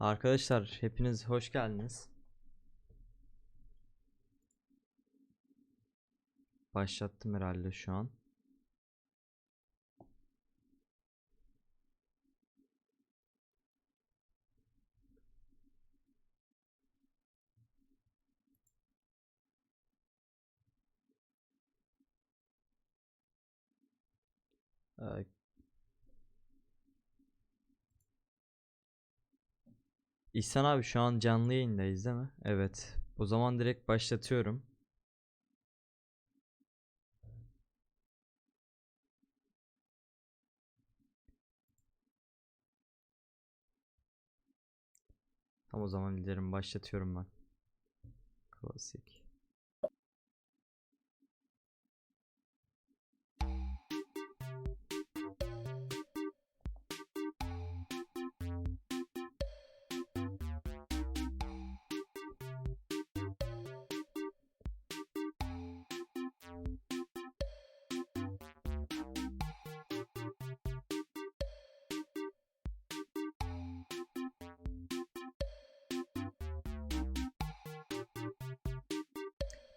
Arkadaşlar hepiniz hoş geldiniz. Başlattım herhalde şu an. İhsan abi şu an canlı yayındayız değil mi? Evet. O zaman direkt başlatıyorum. Tam o zaman liderim başlatıyorum ben. Klasik.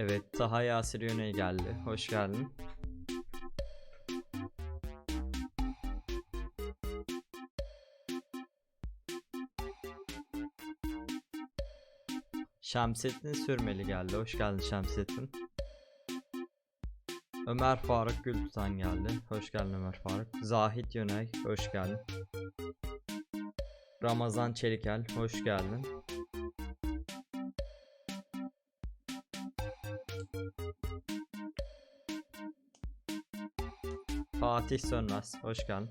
Evet, Taha Yasir Yöney geldi. Hoş geldin. Şemsettin Sürmeli geldi. Hoş geldin Şemsettin. Ömer Faruk Gültutan geldi. Hoş geldin Ömer Faruk. Zahit Yöney, hoş geldin. Ramazan Çelikel, hoş geldin. Fatih Sönmez, hoş geldin.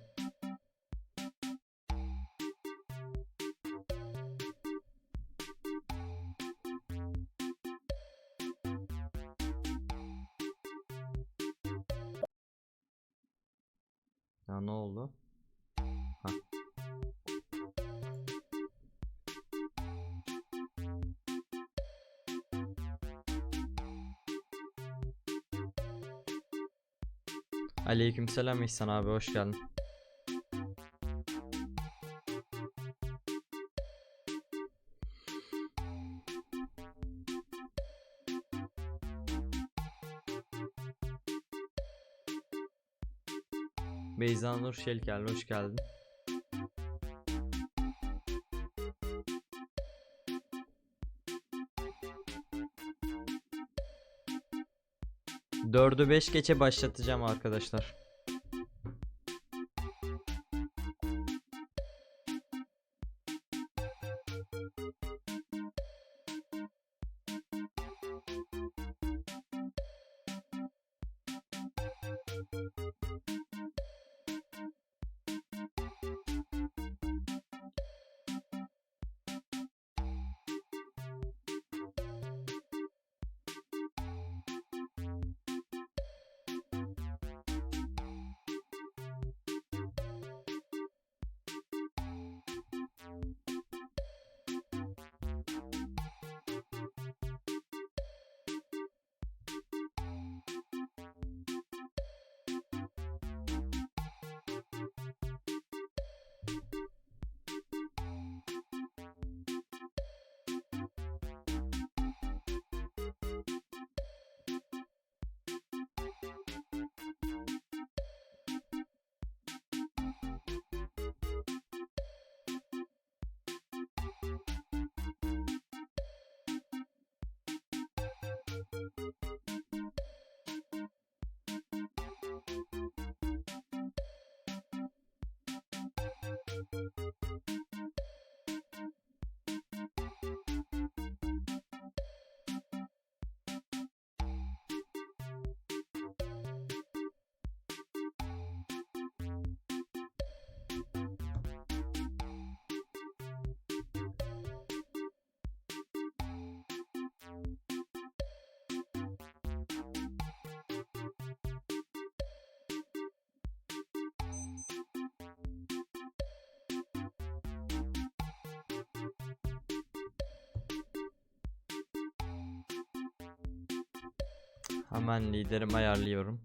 Ya ne oldu? Aleykümselam İhsan abi hoş geldin. Beyza Nur Şelkel hoş geldin. Dördü beş geçe başlatacağım arkadaşlar. Hemen liderim ayarlıyorum.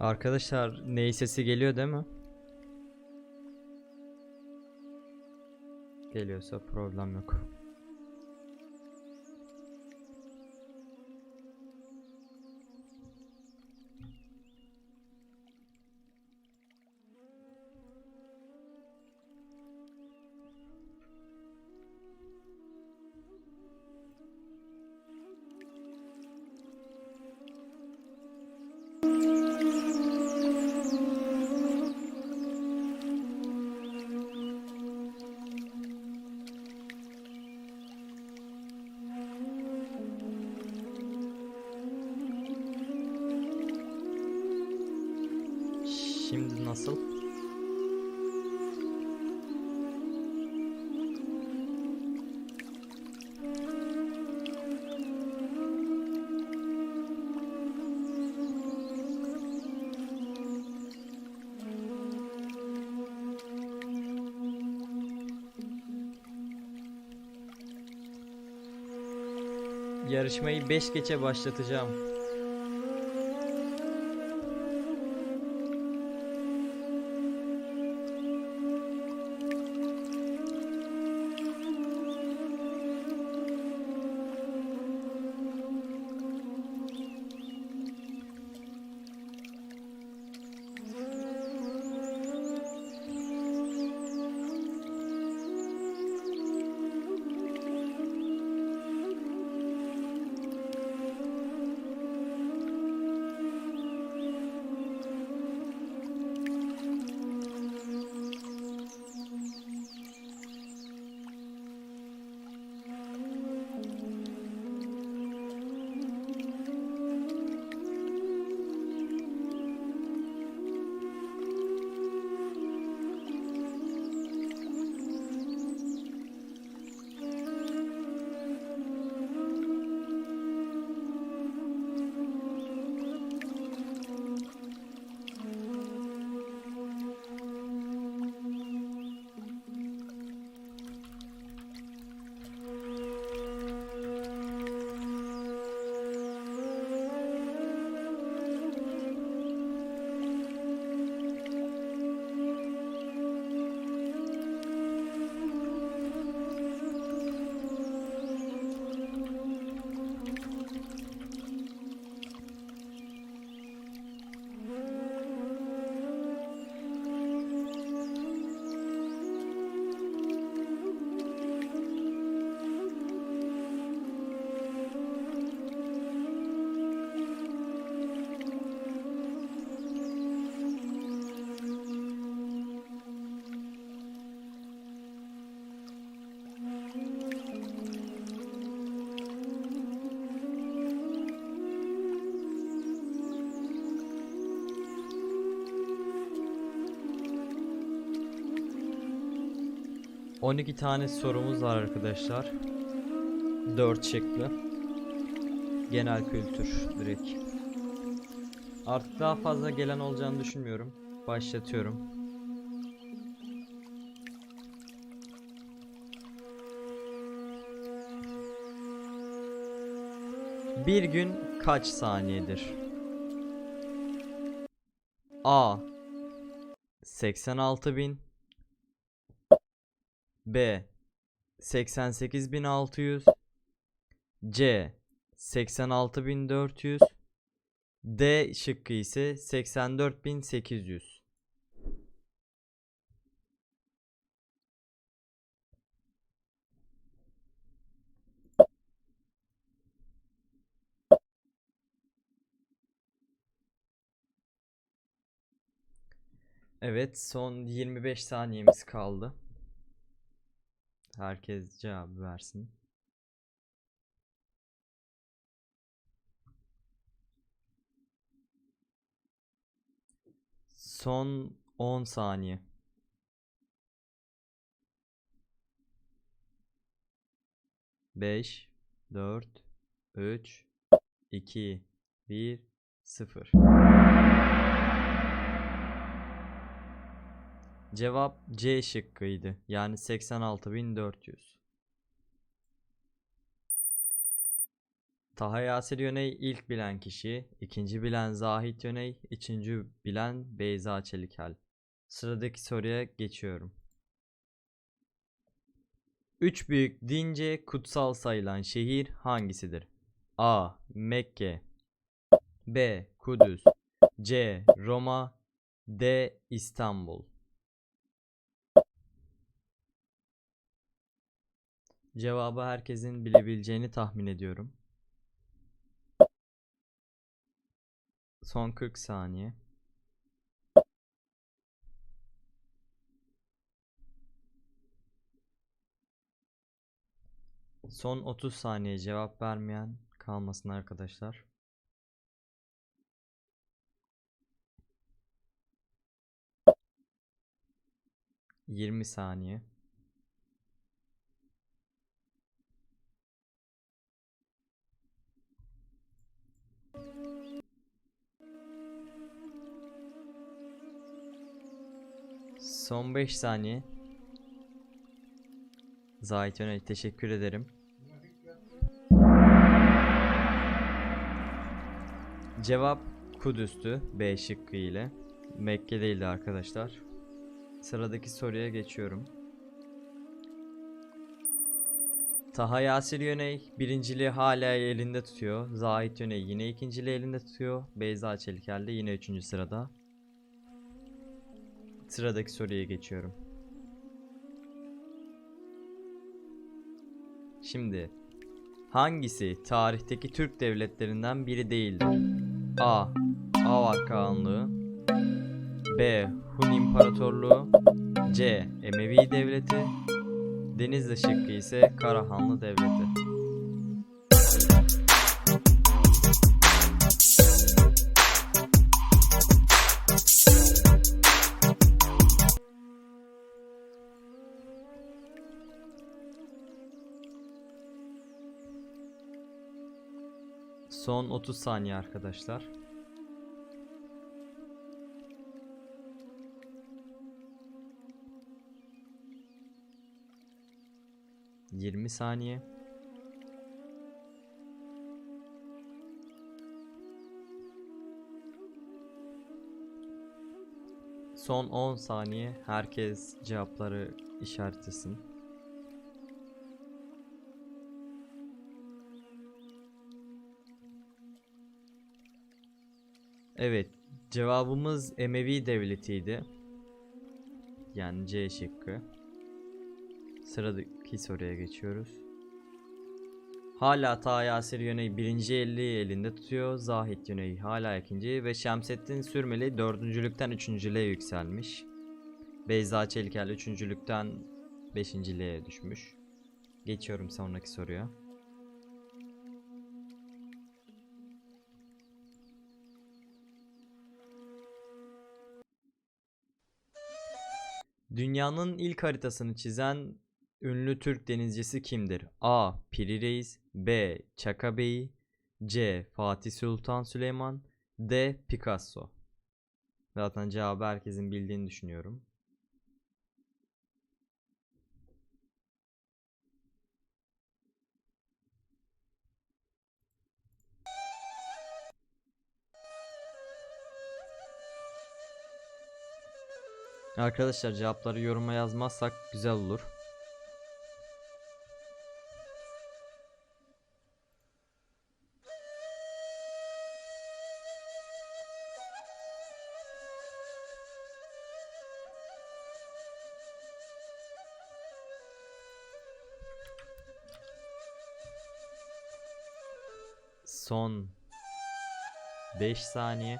Arkadaşlar ney sesi geliyor değil mi? Geliyorsa problem yok. Yarışmayı 5 geçe başlatacağım. On iki tane sorumuz var arkadaşlar. 4 şıklı. Genel kültür direkt. Artık daha fazla gelen olacağını düşünmüyorum. Başlatıyorum. Bir gün kaç saniyedir? A 86.000 B 88600 C 86400 D şıkkı ise 84800 Evet son 25 saniyemiz kaldı. Herkes cevap versin. Son 10 saniye. Beş, dört, üç, iki, bir, sıfır. Cevap C şıkkıydı. Yani 86.400. Taha Yasir Yöney ilk bilen kişi, ikinci bilen Zahit Yöney, üçüncü bilen Beyza Çelikel. Sıradaki soruya geçiyorum. Üç büyük dince kutsal sayılan şehir hangisidir? A. Mekke B. Kudüs C. Roma D. İstanbul Cevabı herkesin bilebileceğini tahmin ediyorum. Son 40 saniye. Son 30 saniye cevap vermeyen kalmasın arkadaşlar. Yirmi saniye. Son 5 saniye. Zahit Önay teşekkür ederim. Cevap Kudüs'tü B şıkkı ile. Mekke değildi arkadaşlar. Sıradaki soruya geçiyorum. Taha Yasir Yöney birinciliği hala elinde tutuyor. Zahit Yöney yine ikinciliği elinde tutuyor. Beyza Çelikel de yine üçüncü sırada. Sıradaki soruya geçiyorum. Şimdi hangisi tarihteki Türk devletlerinden biri değildir? A. Avar Kağanlığı B. Hun İmparatorluğu C. Emevi Devleti Denizli şıkkı ise Karahanlı Devleti. Son 30 saniye arkadaşlar. Yirmi saniye. Son 10 saniye. Herkes cevapları işaretlesin. Evet, cevabımız Emevi Devleti'ydi. Yani C şıkkı. Sıradaki soruya geçiyoruz. Hala Ta Yasir Yöney birinci elliyi elinde tutuyor. Zahit Yöney hala ikinci ve Şemsettin Sürmeli dördüncülükten üçüncülüğe yükselmiş. Beyza Çelikel üçüncülükten beşinciliğe düşmüş. Geçiyorum sonraki soruya. Dünyanın ilk haritasını çizen ünlü Türk denizcisi kimdir? A. Piri Reis B. Çaka Bey C. Fatih Sultan Süleyman D. Picasso Zaten cevabı herkesin bildiğini düşünüyorum. Arkadaşlar cevapları yoruma yazmazsak güzel olur. Son 5 saniye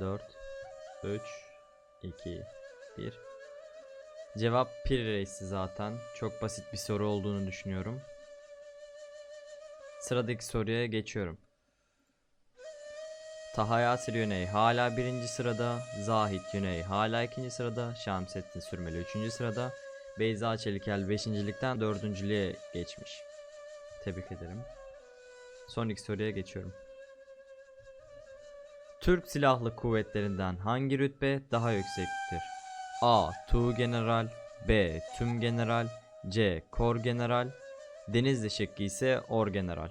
4 3 2 1 Cevap Pir Reis'i zaten. Çok basit bir soru olduğunu düşünüyorum. Sıradaki soruya geçiyorum. Taha Yasir Yöney hala birinci sırada, Zahit Yöney hala ikinci sırada, Şamsettin Sürmeli üçüncü sırada, Beyza Çelikel beşincilikten dördüncülüğe geçmiş. Tebrik ederim. Sonraki soruya geçiyorum. Türk Silahlı Kuvvetlerinden hangi rütbe daha yüksektir? A. Tuğ General B. Tüm General C. Kor General Denizli şıkkı ise Or General.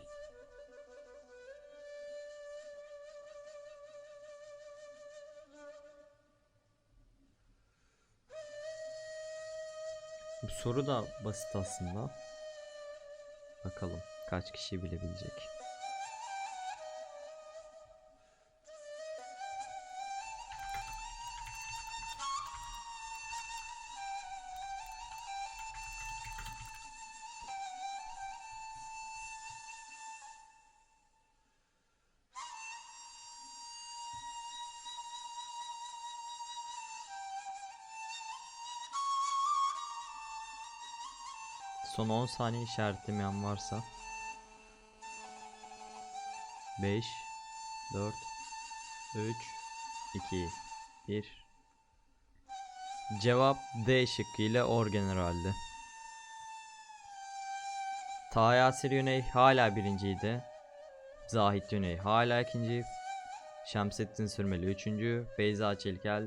Bu soru da basit aslında. Bakalım kaç kişi bilebilecek. Son 10 saniye işaretlemeyen varsa 5 4 3 2 1 Cevap D şıkkı ile orgeneraldi. Taha Yasir Yöney hala birinciydi. Zahit Yöney hala ikinci. Şemsettin Sürmeli üçüncü. Beyza Çelikel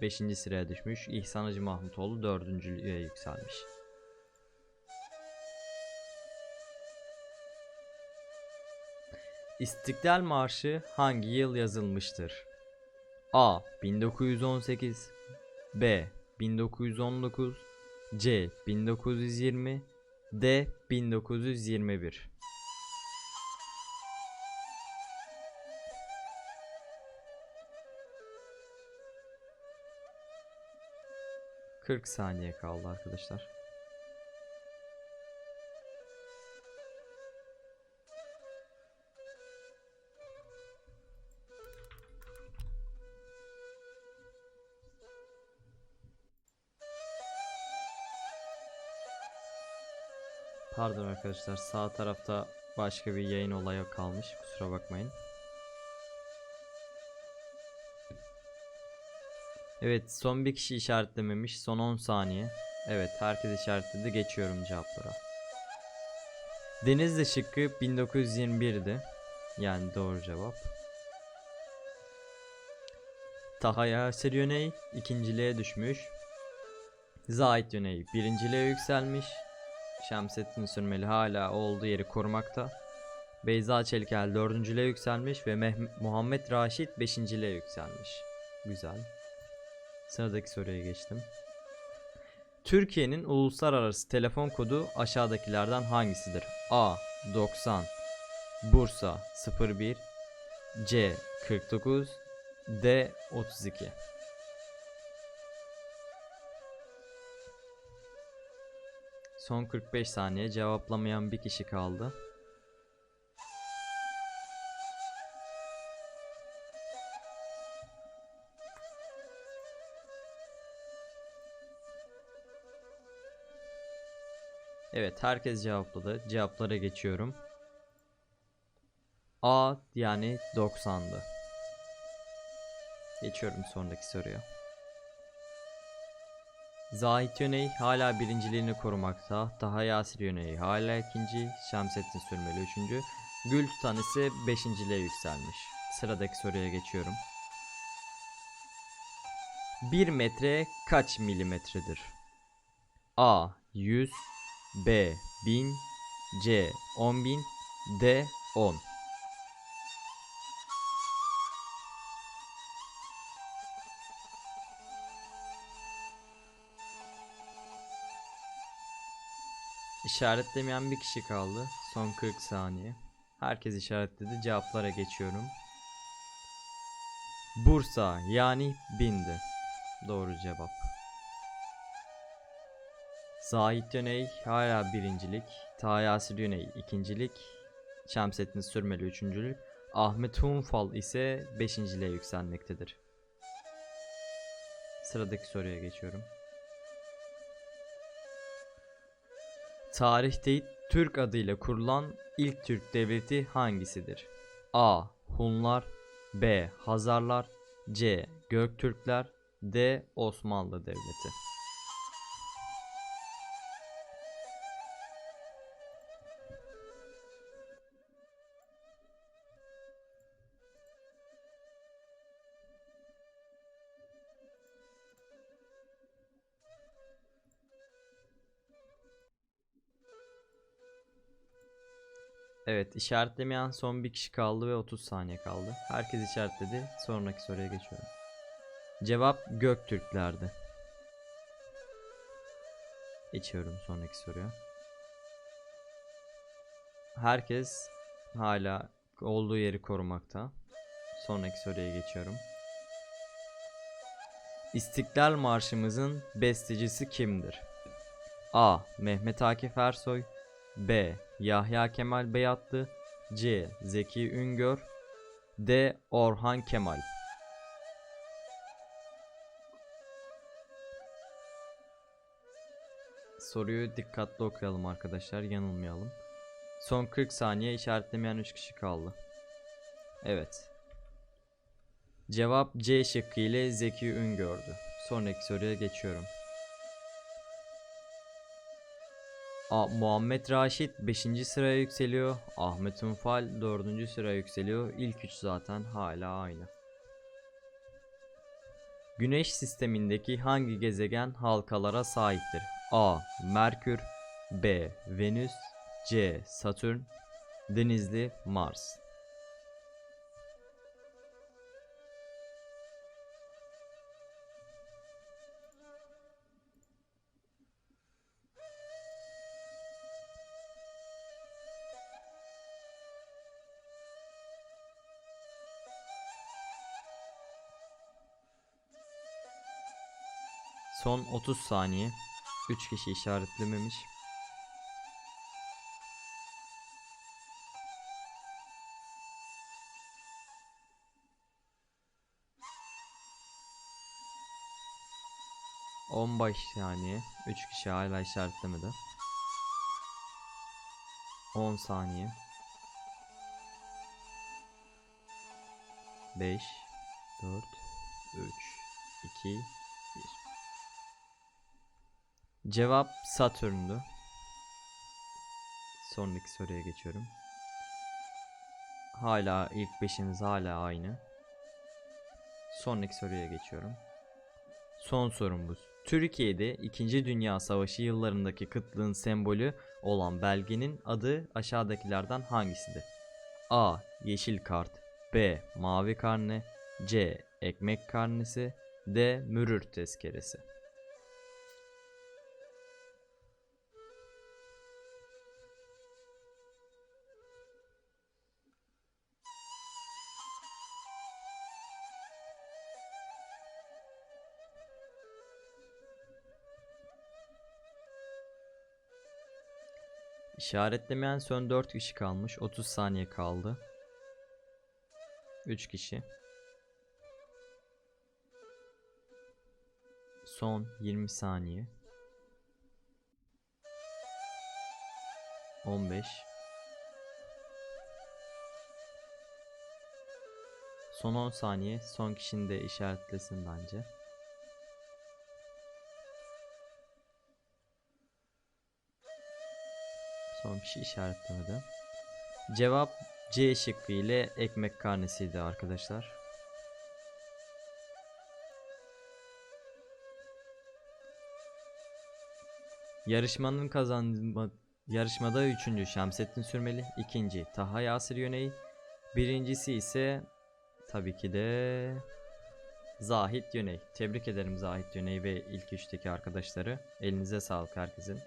beşinci sıraya düşmüş. İhsan Hacı Mahmutoğlu dördüncülüğe yükselmiş. İstiklal Marşı hangi yıl yazılmıştır? A. 1918 B. 1919 C. 1920 D. 1921 40 saniye kaldı arkadaşlar. Pardon arkadaşlar sağ tarafta başka bir yayın olayı kalmış kusura bakmayın. Evet son bir kişi işaretlememiş son 10 saniye. Evet herkes işaretledi geçiyorum cevaplara. Denizli şıkkı 1921'di. Yani doğru cevap. Taha Yasir Yöney ikinciliğe düşmüş. Zahit Yöney birinciliğe yükselmiş. Şemsettin Sürmeli hala olduğu yeri korumakta. Beyza Çelikel dördüncülüğe yükselmiş ve Meh- Muhammed Raşit beşinciliğe yükselmiş. Güzel. Sıradaki soruya geçtim. Türkiye'nin uluslararası telefon kodu aşağıdakilerden hangisidir? A. 90 Bursa 01 C. 49 D. 32 Son 45 saniye cevaplamayan bir kişi kaldı. Evet herkes cevapladı. Cevaplara geçiyorum. A yani 90'dı. Geçiyorum sonraki soruya. Zahit Yöney hala birinciliğini korumakta. Taha Yasir Yöney hala ikinci. Şemsettin Sürmeli üçüncü. Gül Tutan ise beşinciliğe yükselmiş. Sıradaki soruya geçiyorum. 1 metre kaç milimetredir? A. 100 B. 1000 C. 10.000 D. 10 İşaretlemeyen bir kişi kaldı. Son 40 saniye. Herkes işaretledi. Cevaplara geçiyorum. Bursa yani bindi. Doğru cevap. Zahit Yöney hala birincilik. Taha Yasir Yöney ikincilik. Şemsettin Sürmeli üçüncülük. Ahmet Hunfal ise beşinciliğe yükselmektedir. Sıradaki soruya geçiyorum. Tarihte Türk adıyla kurulan ilk Türk devleti hangisidir? A. Hunlar B. Hazarlar C. Göktürkler D. Osmanlı Devleti Evet işaretlemeyen son bir kişi kaldı ve 30 saniye kaldı. Herkes işaretledi. Sonraki soruya geçiyorum. Cevap Göktürklerdi. Geçiyorum sonraki soruya. Herkes hala olduğu yeri korumakta. Sonraki soruya geçiyorum. İstiklal Marşımızın bestecisi kimdir? A. Mehmet Akif Ersoy B. Yahya Kemal Beyatlı C. Zeki Üngör D. Orhan Kemal Soruyu dikkatli okuyalım arkadaşlar, yanılmayalım. Son 40 saniye işaretlemeyen 3 kişi kaldı. Evet. Cevap C şıkkı ile Zeki Üngör'dü. Sonraki soruya geçiyorum. A, Muhammed Raşit 5. sıraya yükseliyor. Ahmet Unfal 4. sıraya yükseliyor. İlk 3 zaten hala aynı. Güneş sistemindeki hangi gezegen halkalara sahiptir? A. Merkür B. Venüs C. Satürn Denizli Mars 30 saniye. 3 kişi işaretlememiş. On beş saniye. 3 kişi hala işaretlemedi. 10 saniye. 5 4 3 2 1 Cevap Satürn'dü. Sonraki soruya geçiyorum. Hala ilk beşiniz hala aynı. Sonraki soruya geçiyorum. Son sorumuz. Türkiye'de 2. Dünya Savaşı yıllarındaki kıtlığın sembolü olan belgenin adı aşağıdakilerden hangisidir? A. Yeşil kart B. Mavi karne C. Ekmek karnesi D. Mürür tezkeresi İşaretlemeyen son 4 kişi kalmış. 30 saniye kaldı. 3 kişi. Son 20 saniye. 15 Son 10 saniye. Son kişinin de işaretlesin bence. Son kişi işaretlemedi. Cevap C şıkkı ile ekmek karnesiydi arkadaşlar. Yarışmanın kazanma yarışmada 3. Şemsettin Sürmeli, ikinci Taha Yasir Yöney, birincisi ise tabii ki de Zahit Yöney. Tebrik ederim Zahit Yöney ve ilk üçteki arkadaşları. Elinize sağlık herkesin.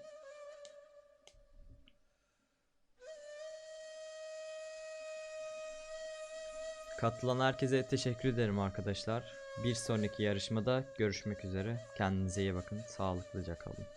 Katılan herkese teşekkür ederim arkadaşlar. Bir sonraki yarışmada görüşmek üzere. Kendinize iyi bakın. Sağlıklıca kalın.